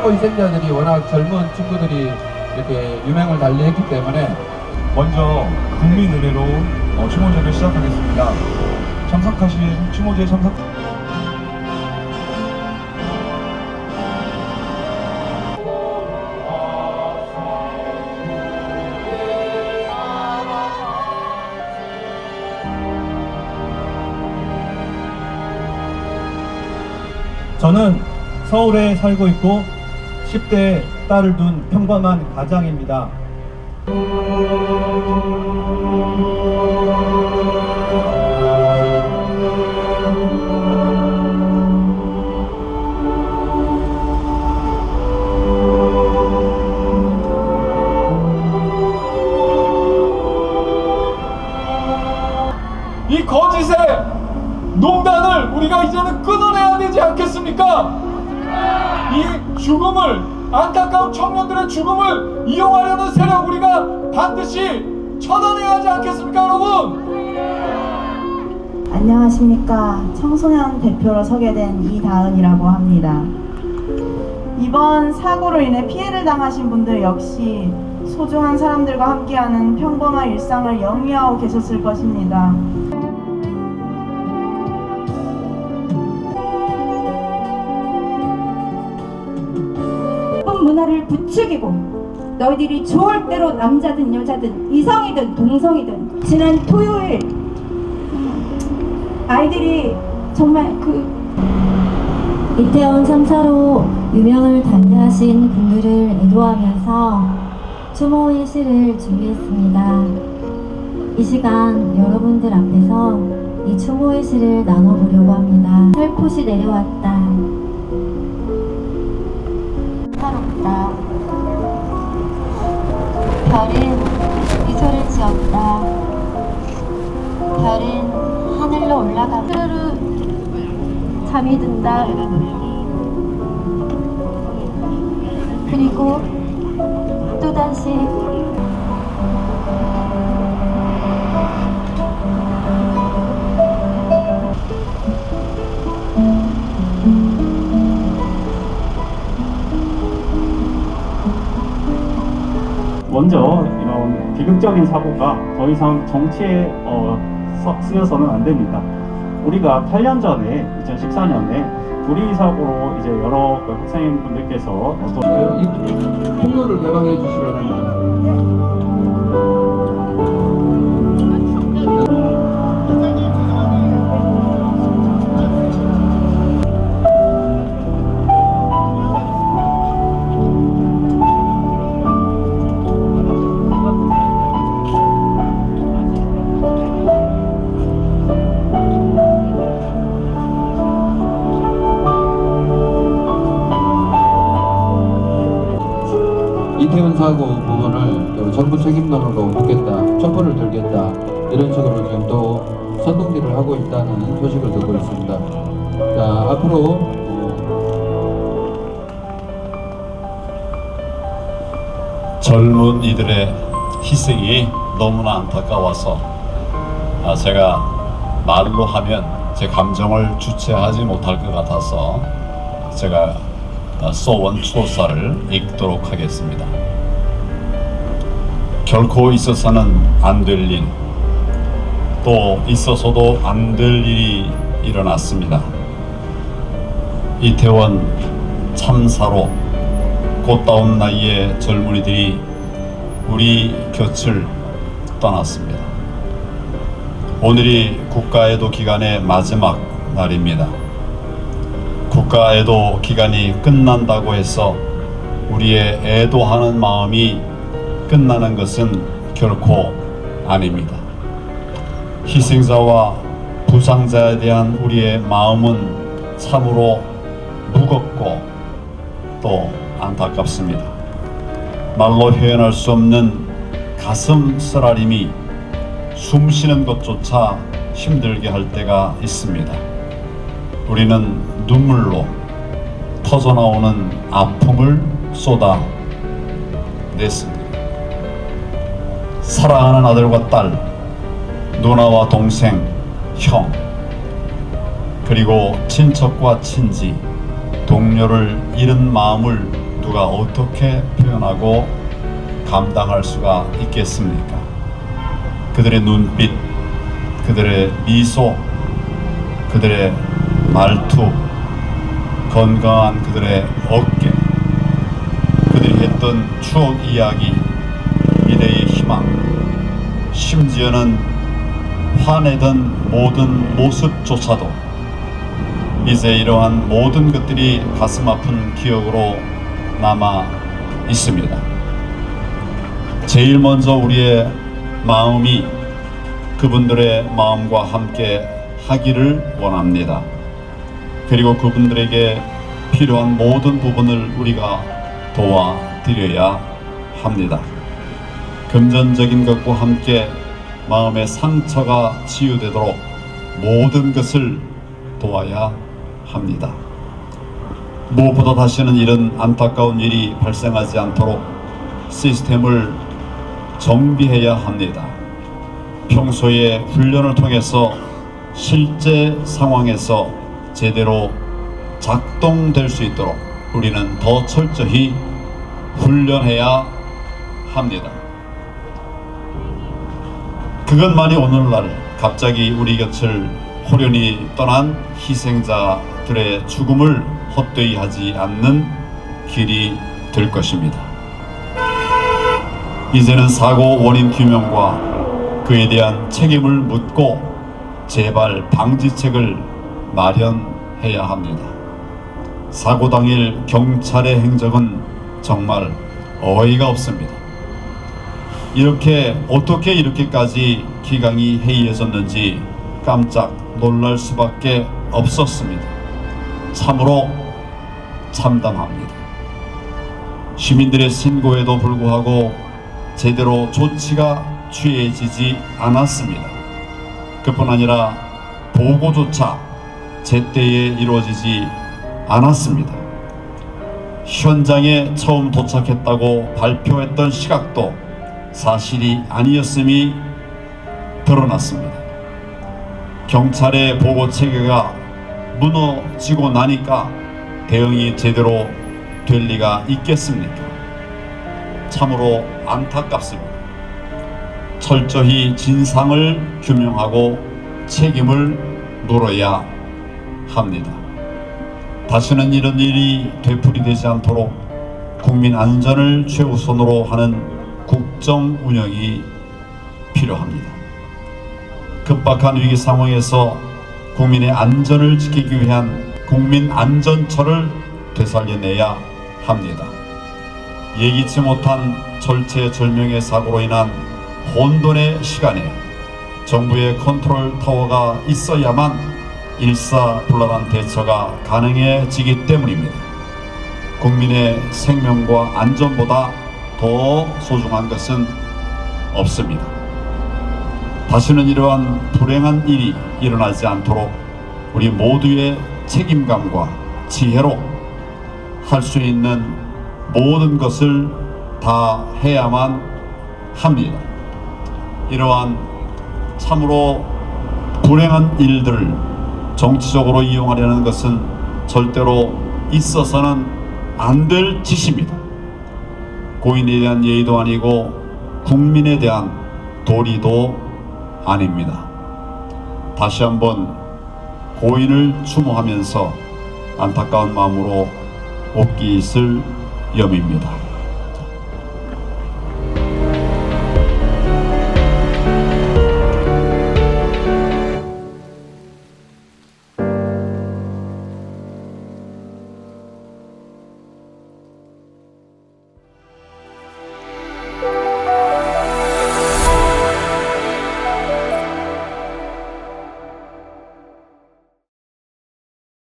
참사고 희생자들이 워낙 젊은 친구들이 이렇게 유명을 달리했기 때문에 먼저 국민 의례로 어, 추모제를 시작하겠습니다. 참석하신 추모제 참석 저는 서울에 살고 있고 10대 딸을 둔 평범한 가장입니다. 이 거짓의 농단을 우리가 이제는 끊어내야 되지 않겠습니까? 이 죽음을 안타까운 청년들의 죽음을 이용하려는 세력 우리가 반드시 처단해야 하지 않겠습니까 여러분? 안녕하십니까. 청소년 대표로 서게 된 이다은이라고 합니다. 이번 사고로 인해 피해를 당하신 분들 역시 소중한 사람들과 함께하는 평범한 일상을 영위하고 계셨을 것입니다. 문화를 부추기고 너희들이 좋을 대로 남자든 여자든 이성이든 동성이든 지난 토요일 아이들이 정말 그 이태원 참사로 유명을 달리하신 분들을 애도하면서 추모의 시를 준비했습니다. 이 시간 여러분들 앞에서 이 추모의 시를 나눠보려고 합니다. 살포시 내려왔다. 별은 미소를 지었다. 별은 하늘로 올라가. 르르 잠이 든다. 그리고 또다시 먼저 이런 비극적인 사고가 더 이상 정치에 어, 서- 쓰여서는 안 됩니다. 우리가 8년 전에 2014년에 불의 사고로 이제 여러 그 학생분들께서 어떤 이 폭로를 개방해 주시면 이 태원 사고 부분을 또 정부 책임론으로 묻겠다, 촛불을 들겠다 이런 식으로 지금 또 선동질을 하고 있다는 소식을 듣고 있습니다. 자 앞으로 젊은 이들의 희생이 너무나 안타까워서 아, 제가 말로 하면 제 감정을 주체하지 못할 것 같아서 제가 아, 소원 초사를 읽도록 하겠습니다. 결코 있어서는 안 될 일, 또 있어서도 안 될 일이 일어났습니다. 이태원 참사로 꽃다운 나이의 젊은이들이 우리 곁을 떠났습니다. 오늘이 국가애도 기간의 마지막 날입니다. 국가 애도 기간이 끝난다고 해서 우리의 애도하는 마음이 끝나는 것은 결코 아닙니다. 희생자와 부상자에 대한 우리의 마음은 참으로 무겁고 또 안타깝습니다. 말로 표현할 수 없는 가슴 쓰라림이 숨 쉬는 것조차 힘들게 할 때가 있습니다. 우리는 눈물로 터져나오는 아픔을 쏟아 냈습니다. 사랑하는 아들과 딸, 누나와 동생, 형, 그리고 친척과 친지, 동료를 잃은 마음을 누가 어떻게 표현하고 감당할 수가 있겠습니까? 그들의 눈빛, 그들의 미소, 그들의 말투, 건강한 그들의 어깨, 그들이 했던 추억 이야기, 미래의 희망, 심지어는 화내던 모든 모습조차도 이제 이러한 모든 것들이 가슴 아픈 기억으로 남아 있습니다. 제일 먼저 우리의 마음이 그분들의 마음과 함께 하기를 원합니다. 그리고 그분들에게 필요한 모든 부분을 우리가 도와드려야 합니다. 금전적인 것과 함께 마음의 상처가 치유되도록 모든 것을 도와야 합니다. 무엇보다 다시는 이런 안타까운 일이 발생하지 않도록 시스템을 정비해야 합니다. 평소에 훈련을 통해서 실제 상황에서 제대로 작동될 수 있도록 우리는 더 철저히 훈련해야 합니다. 그것만이 오늘날 갑자기 우리 곁을 호련히 떠난 희생자들의 죽음을 헛되이 하지 않는 길이 될 것입니다. 이제는 사고 원인 규명과 그에 대한 책임을 묻고 재발 방지책을 마련해야 합니다. 사고 당일 경찰의 행적은 정말 어이가 없습니다. 이렇게 어떻게 이렇게까지 기강이 해이해졌는지 깜짝 놀랄 수밖에 없었습니다. 참으로 참담합니다. 시민들의 신고에도 불구하고 제대로 조치가 취해지지 않았습니다. 그뿐 아니라 보고조차 제때에 이루어지지 않았습니다. 현장에 처음 도착했다고 발표했던 시각도 사실이 아니었음이 드러났습니다. 경찰의 보고 체계가 무너지고 나니까 대응이 제대로 될 리가 있겠습니까? 참으로 안타깝습니다. 철저히 진상을 규명하고 책임을 물어야 합니다. 다시는 이런 일이 되풀이되지 않도록 국민 안전을 최우선으로 하는 국정 운영이 필요합니다. 급박한 위기 상황에서 국민의 안전을 지키기 위한 국민 안전처를 되살려내야 합니다. 예기치 못한 절체절명의 사고로 인한 혼돈의 시간에 정부의 컨트롤 타워가 있어야만 일사불란한 대처가 가능해지기 때문입니다. 국민의 생명과 안전보다 더 소중한 것은 없습니다. 다시는 이러한 불행한 일이 일어나지 않도록 우리 모두의 책임감과 지혜로 할 수 있는 모든 것을 다 해야만 합니다. 이러한 참으로 불행한 일들을 정치적으로 이용하려는 것은 절대로 있어서는 안 될 짓입니다. 고인에 대한 예의도 아니고 국민에 대한 도리도 아닙니다. 다시 한번 고인을 추모하면서 안타까운 마음으로 옵기 있을 염입니다.